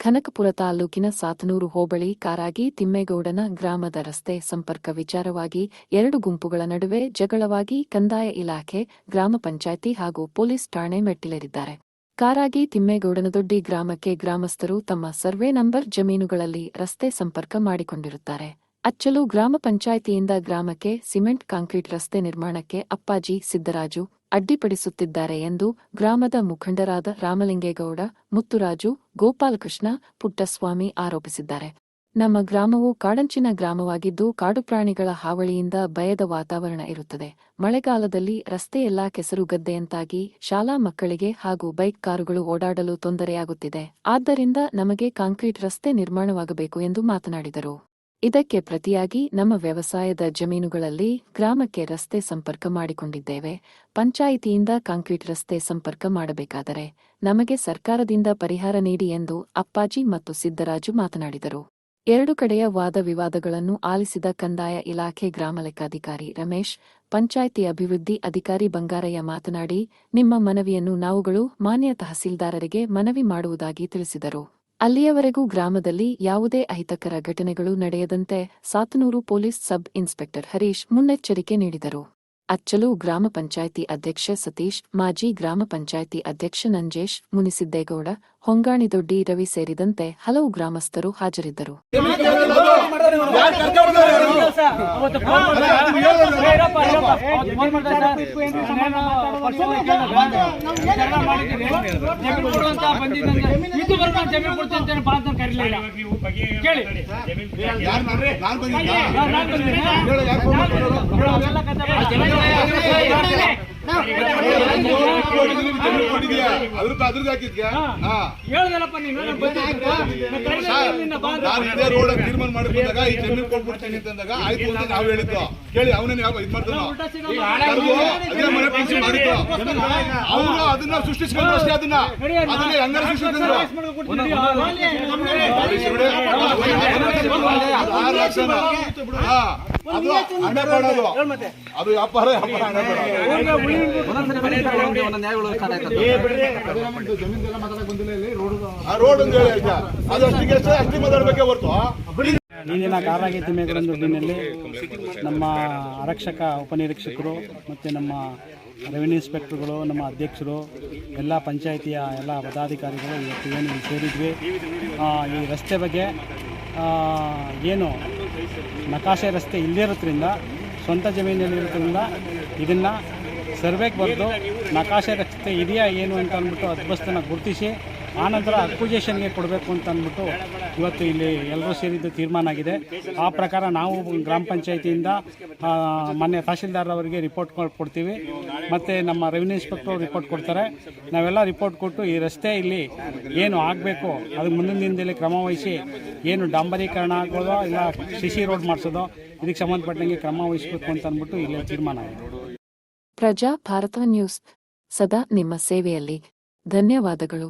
ಕನಕಪುರ ತಾಲೂಕಿನ ಸಾತನೂರು ಹೋಬಳಿ ಕಾರಾಗಿ ತಿಮ್ಮೇಗೌಡನ ಗ್ರಾಮದ ರಸ್ತೆ ಸಂಪರ್ಕ ವಿಚಾರವಾಗಿ ಎರಡು ಗುಂಪುಗಳ ನಡುವೆ ಜಗಳವಾಗಿ ಕಂದಾಯ ಇಲಾಖೆ, ಗ್ರಾಮ ಪಂಚಾಯಿತಿ ಹಾಗೂ ಪೊಲೀಸ್ ಠಾಣೆ ಮೆಟ್ಟಿಲೇರಿದ್ದಾರೆ. ಕಾರಾಗಿ ತಿಮ್ಮೇಗೌಡನದೊಡ್ಡಿ ಗ್ರಾಮಕ್ಕೆ ಗ್ರಾಮಸ್ಥರು ತಮ್ಮ ಸರ್ವೆ ನಂಬರ್ ಜಮೀನುಗಳಲ್ಲಿ ರಸ್ತೆ ಸಂಪರ್ಕ ಮಾಡಿಕೊಂಡಿರುತ್ತಾರೆ. ಅಚ್ಚಲು ಗ್ರಾಮ ಪಂಚಾಯಿತಿಯಿಂದ ಗ್ರಾಮಕ್ಕೆ ಸಿಮೆಂಟ್ ಕಾಂಕ್ರೀಟ್ ರಸ್ತೆ ನಿರ್ಮಾಣಕ್ಕೆ ಅಪ್ಪಾಜಿ ಸಿದ್ದರಾಜು ಅಡ್ಡಿಪಡಿಸುತ್ತಿದ್ದಾರೆ ಎಂದು ಗ್ರಾಮದ ಮುಖಂಡರಾದ ರಾಮಲಿಂಗೇಗೌಡ, ಮುತ್ತುರಾಜು, ಗೋಪಾಲಕೃಷ್ಣ, ಪುಟ್ಟಸ್ವಾಮಿ ಆರೋಪಿಸಿದ್ದಾರೆ. ನಮ್ಮ ಗ್ರಾಮವು ಕಾಡಂಚಿನ ಗ್ರಾಮವಾಗಿದ್ದು ಕಾಡು ಪ್ರಾಣಿಗಳ ಹಾವಳಿಯಿಂದ ಭಯದ ವಾತಾವರಣ ಇರುತ್ತದೆ. ಮಳೆಗಾಲದಲ್ಲಿ ರಸ್ತೆಯೆಲ್ಲಾ ಕೆಸರು ಗದ್ದೆಯಂತಾಗಿ ಶಾಲಾ ಮಕ್ಕಳಿಗೆ ಹಾಗೂ ಬೈಕ್ ಕಾರುಗಳು ಓಡಾಡಲು ತೊಂದರೆಯಾಗುತ್ತಿದೆ. ಆದ್ದರಿಂದ ನಮಗೆ ಕಾಂಕ್ರೀಟ್ ರಸ್ತೆ ನಿರ್ಮಾಣವಾಗಬೇಕು ಎಂದು ಮಾತನಾಡಿದರು. ಇದಕ್ಕೆ ಪ್ರತಿಯಾಗಿ ನಮ್ಮ ವ್ಯವಸಾಯದ ಜಮೀನುಗಳಲ್ಲಿ ಗ್ರಾಮಕ್ಕೆ ರಸ್ತೆ ಸಂಪರ್ಕ ಮಾಡಿಕೊಂಡಿದ್ದೇವೆ. ಪಂಚಾಯಿತಿಯಿಂದ ಕಾಂಕ್ರೀಟ್ ರಸ್ತೆ ಸಂಪರ್ಕ ಮಾಡಬೇಕಾದರೆ ನಮಗೆ ಸರ್ಕಾರದಿಂದ ಪರಿಹಾರ ನೀಡಿ ಎಂದು ಅಪ್ಪಾಜಿ ಮತ್ತು ಸಿದ್ದರಾಜು ಮಾತನಾಡಿದರು. ಎರಡು ಕಡೆಯ ವಾದ ವಿವಾದಗಳನ್ನು ಆಲಿಸಿದ ಕಂದಾಯ ಇಲಾಖೆ ಗ್ರಾಮ ಲೆಕ್ಕಾಧಿಕಾರಿ ರಮೇಶ್, ಪಂಚಾಯಿತಿ ಅಭಿವೃದ್ಧಿ ಅಧಿಕಾರಿ ಬಂಗಾರಯ್ಯ ಮಾತನಾಡಿ, ನಿಮ್ಮ ಮನವಿಯನ್ನು ನಾವುಗಳು ಮಾನ್ಯ ತಹಸೀಲ್ದಾರರಿಗೆ ಮನವಿ ಮಾಡುವುದಾಗಿ ತಿಳಿಸಿದರು. ಅಲ್ಲಿಯವರೆಗೂ ಗ್ರಾಮದಲ್ಲಿ ಯಾವುದೇ ಅಹಿತಕರ ಘಟನೆಗಳು ನಡೆಯದಂತೆ Sathanur police sub inspector Harish ಮುನ್ನೆಚ್ಚರಿಕೆ ನೀಡಿದರು. ಅಚ್ಚಲು ಗ್ರಾಮ ಪಂಚಾಯಿತಿ ಅಧ್ಯಕ್ಷ ಸತೀಶ್, ಮಾಜಿ ಗ್ರಾಮ ಪಂಚಾಯಿತಿ ಅಧ್ಯಕ್ಷ ನಂಜೇಶ್, ಮುನಿಸಿದ್ದೇಗೌಡ ಹೊಂಗಾಣಿದೊಡ್ಡಿ ರವಿ ಸೇರಿದಂತೆ ಹಲವು ಗ್ರಾಮಸ್ಥರು ಹಾಜರಿದ್ದರು. ರೋಡ್ ತೀರ್ಮಾನ ಮಾಡಿ ಬಂದಾಗ ಈ ಜಮೀನು ಕೊಟ್ಬಿಡ್ತೀನಿ ಅಂತಂದಾಗ ಆಯ್ತು ಅಂತ ನಾವು ಹೇಳಿದ್ದು. ಕೇಳಿ ಅವನೇ ಯಾವ ಇದು ಮಾಡ್ತಾನೋ ಮಾಡಿದ್ದು ಅವನು ಅದನ್ನ ಸೃಷ್ಟಿಸ್ಕೊಂಡು ಅಷ್ಟೇ ಅದನ್ನ. ಅದನ್ನ ಹೆಂಗಾರ ಸೃಷ್ಟಿಸಿದ್ರು ಆರು ಲಕ್ಷನ. ಅದು ಹಣ ಕೊಡೋದು ಅದು. ವ್ಯಾಪಾರ ವ್ಯಾಪಾರ ಹಣ ಕೊಡೋದು ಆ ರೋಡ್ ಒಂದು ಹೇಳಿ ಆಯ್ತಾ? ಅದು ಅಷ್ಟಿಗೆ ಅಷ್ಟೇ ಅಷ್ಟಿಗೆ ಮಾತಾಡ್ಬೇಕೇ ಹೊರ್ತು. ಇಂದಿನ ಕಾರಾಗಿ ತಿಮ್ಮೇಗೌಡನಹಳ್ಳಿನಲ್ಲಿ ನಮ್ಮ ಆರಕ್ಷಕ ಉಪನಿರೀಕ್ಷಕರು ಮತ್ತು ನಮ್ಮ ರೆವಿನ್ಯೂ ಇನ್ಸ್ಪೆಕ್ಟರ್ಗಳು ನಮ್ಮ ಅಧ್ಯಕ್ಷರು ಎಲ್ಲ ಪಂಚಾಯಿತಿಯ ಎಲ್ಲ ಪದಾಧಿಕಾರಿಗಳು ಇವತ್ತು ಏನು ಸೇರಿದ್ವಿ. ಆ, ಈ ರಸ್ತೆ ಬಗ್ಗೆ ಆ, ಏನು ನಕಾಶೆ ರಸ್ತೆ ಇಲ್ಲಿರೋದ್ರಿಂದ ಸ್ವಂತ ಜಮೀನಲ್ಲಿರೋದ್ರಿಂದ ಇದನ್ನು ಸರ್ವೆಗೆ ಬರೆದು ನಕಾಶೆ ರಸ್ತೆ ಇದೆಯಾ ಏನು ಅಂತ ಅಂದ್ಬಿಟ್ಟು ಅದ್ಬಸ್ತನ ಗುರುತಿಸಿ ಆನಂತರ ಅಕ್ವಿಜೇಷನ್ಗೆ ಕೊಡಬೇಕು ಅಂತ ಅಂದ್ಬಿಟ್ಟು ಇವತ್ತು ಇಲ್ಲಿ ಎಲ್ಲರೂ ಸೇರಿದ್ದು ತೀರ್ಮಾನ ಆಗಿದೆ. ಆ ಪ್ರಕಾರ ನಾವು ಗ್ರಾಮ ಪಂಚಾಯಿತಿಯಿಂದ ಮೊನ್ನೆ ತಹಶೀಲ್ದಾರ್ ಅವರಿಗೆ ರಿಪೋರ್ಟ್ ಕೊಡ್ತೀವಿ. ಮತ್ತು ನಮ್ಮ ರೆವಿನ್ಯೂ ಇನ್ಸ್ಪೆಕ್ಟರ್ ರಿಪೋರ್ಟ್ ಕೊಡ್ತಾರೆ. ನಾವೆಲ್ಲ ರಿಪೋರ್ಟ್ ಕೊಟ್ಟು ಈ ರಸ್ತೆ ಇಲ್ಲಿ ಏನು ಆಗಬೇಕು, ಅದು ಮುಂದಿನ ದಿನದಲ್ಲಿ ಕ್ರಮ ಏನು ಡಾಂಬರೀಕರಣ ಆಗೋದೋ ಇಲ್ಲ ಸಿ ಸಿ ರೋಡ್ ಮಾಡಿಸೋದೋ ಇದಕ್ಕೆ ಸಂಬಂಧಪಟ್ಟಂಗೆ ಕ್ರಮ ವಹಿಸಬೇಕು ಅಂತ ಅಂದ್ಬಿಟ್ಟು ಇಲ್ಲಿ ತೀರ್ಮಾನ ಆಗಿದೆ. ಪ್ರಜಾ ಭಾರತ ನ್ಯೂಸ್, ಸದಾ ನಿಮ್ಮ ಸೇವೆಯಲ್ಲಿ. ಧನ್ಯವಾದಗಳು.